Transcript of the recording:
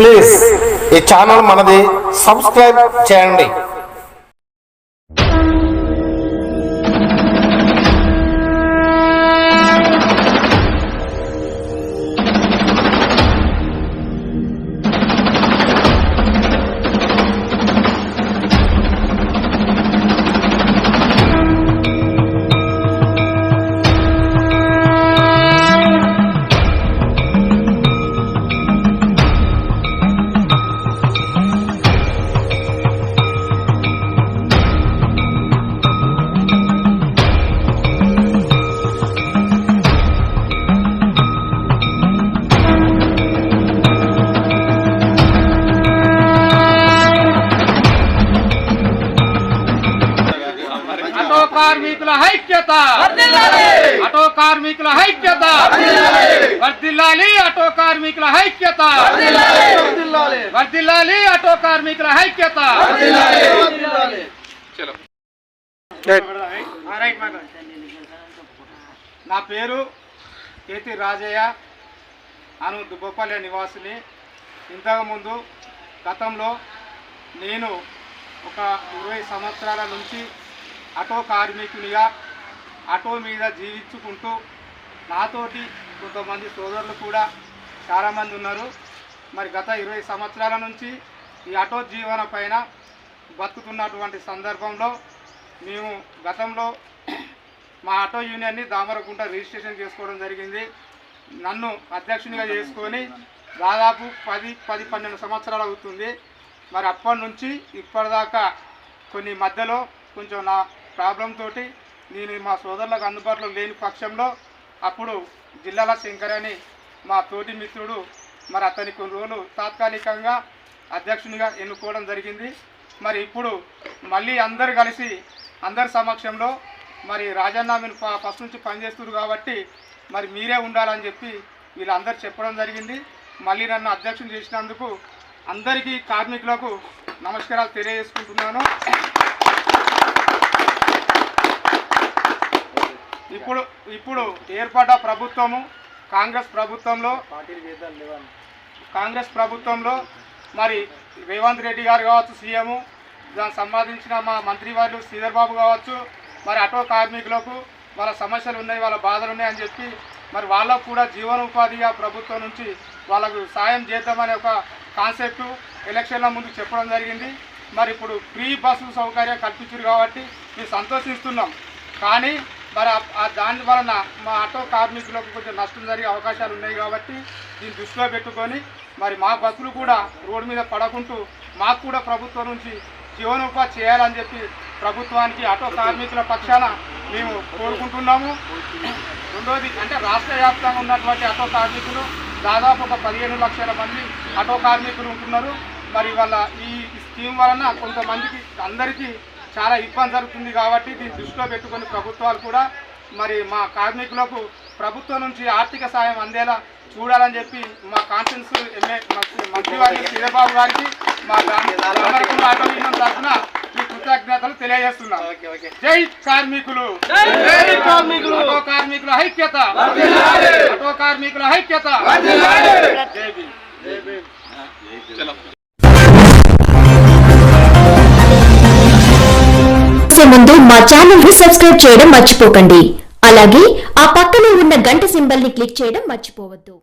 Please ఈ channel మనది subscribe చేయండి. కార్మికుల ఐక్యత. ఆటో కార్మికుల ఐక్యత. వర్దిల్లాలి ఆటో కార్మికుల ఐక్యత. వర్దిల్లాలి ఆటో కార్మికుల ఐక్యత. నా పేరు కేతి రాజయ్య. అను దుబ్బపల్లి నివాసిని. ఇంతకుముందు గతంలో నేను ఒక ఇరవై సంవత్సరాల నుంచి ఆటో కార్మికునిగా ఆటో మీద జీవించుకుంటూ నాతోటి కొంతమంది సోదరులు కూడా చాలామంది ఉన్నారు. మరి గత ఇరవై సంవత్సరాల నుంచి ఈ ఆటో జీవన పైన బతుకుతున్నటువంటి సందర్భంలో మేము గతంలో మా ఆటో యూనియన్ని దామరకుంట రిజిస్ట్రేషన్ చేసుకోవడం జరిగింది. నన్ను అధ్యక్షునిగా చేసుకొని దాదాపు పది పది పన్నెండు సంవత్సరాలు అవుతుంది. మరి అప్పటి నుంచి ఇప్పటిదాకా కొన్ని మధ్యలో కొంచెం నా ప్రాబ్లం తోటి నేను మా సోదరులకు అందుబాటులో లేని పక్షంలో అప్పుడు జిల్లాల శంకర్ అని మా తోటి మిత్రుడు మరి అతని కొన్ని రోజులు తాత్కాలికంగా అధ్యక్షునిగా ఎన్నుకోవడం జరిగింది. మరి ఇప్పుడు మళ్ళీ అందరు కలిసి అందరి సమక్షంలో మరి రాజన్న మీరు ఫస్ట్ నుంచి పనిచేస్తున్నారు కాబట్టి మరి మీరే ఉండాలని చెప్పి వీళ్ళందరూ చెప్పడం జరిగింది. మళ్ళీ నన్ను అధ్యక్షుని చేసినందుకు అందరికీ కార్మికులకు నమస్కారాలు తెలియజేసుకుంటున్నాను. ఇప్పుడు ఇప్పుడు ఏర్పడ్డ ప్రభుత్వము కాంగ్రెస్ ప్రభుత్వంలో కాంగ్రెస్ ప్రభుత్వంలో మరి రేవంత్ రెడ్డి గారు కావచ్చు సీఎం దానికి సంబంధించిన మా మంత్రి వారు శ్రీధర్ బాబు కావచ్చు మరి ఆటో కార్మికులకు వాళ్ళ సమస్యలు ఉన్నాయి వాళ్ళ బాధలు ఉన్నాయి అని చెప్పి మరి వాళ్ళకు కూడా జీవనోపాధిగా ప్రభుత్వం నుంచి వాళ్ళకు సాయం చేద్దామనే ఒక కాన్సెప్ట్ ఎలక్షన్ల ముందు చెప్పడం జరిగింది. మరి ఇప్పుడు ఫ్రీ బస్సు సౌకర్యం కల్పించారు కాబట్టి మేము సంతోషిస్తున్నాం. కానీ మరి ఆ- దాని వలన మా ఆటో కార్మికులకు కొంచెం నష్టం జరిగే అవకాశాలు ఉన్నాయి కాబట్టి దీన్ని దృష్టిలో పెట్టుకొని మరి మా బస్సులు కూడా రోడ్డు మీద పడకుంటూ మాకు కూడా ప్రభుత్వం నుంచి జీవనోపాధి చేయాలని చెప్పి ప్రభుత్వానికి ఆటో కార్మికుల పక్షాన మేము కోరుకుంటున్నాము. రెండోది అంటే రాష్ట్ర వ్యాప్తంగా ఉన్నటువంటి ఆటో కార్మికులు దాదాపు ఒక పదిహేను లక్షల మంది ఆటో కార్మికులు ఉంటున్నారు. మరి వాళ్ళ ఈ స్కీమ్ వలన కొంతమందికి అందరికీ చాలా ఇబ్బంది జరుగుతుంది కాబట్టి దీన్ని దృష్టిలో పెట్టుకొని ప్రభుత్వాలు కూడా మరి మా కార్మికులకు ప్రభుత్వం నుంచి ఆర్థిక సాయం అందేలా చూడాలని చెప్పి మా కాన్ఫరెన్స్ ఎంఏ మంత్రి వారి శ్రీధర్బాబు గారికి మా గ్రామీణ తరఫున ఈ కృతజ్ఞతలు తెలియజేస్తున్నాం. జై కార్మికులు. జై కార్మికులు. కార్మికుల ఐక్యత. కార్మికుల ఐక్యత. ముందు మా ఛానల్ని సబ్స్క్రైబ్ చేయడం మర్చిపోకండి. అలాగే ఆ పక్కనే ఉన్న గంట సింబల్ని క్లిక్ చేయడం మర్చిపోవద్దు.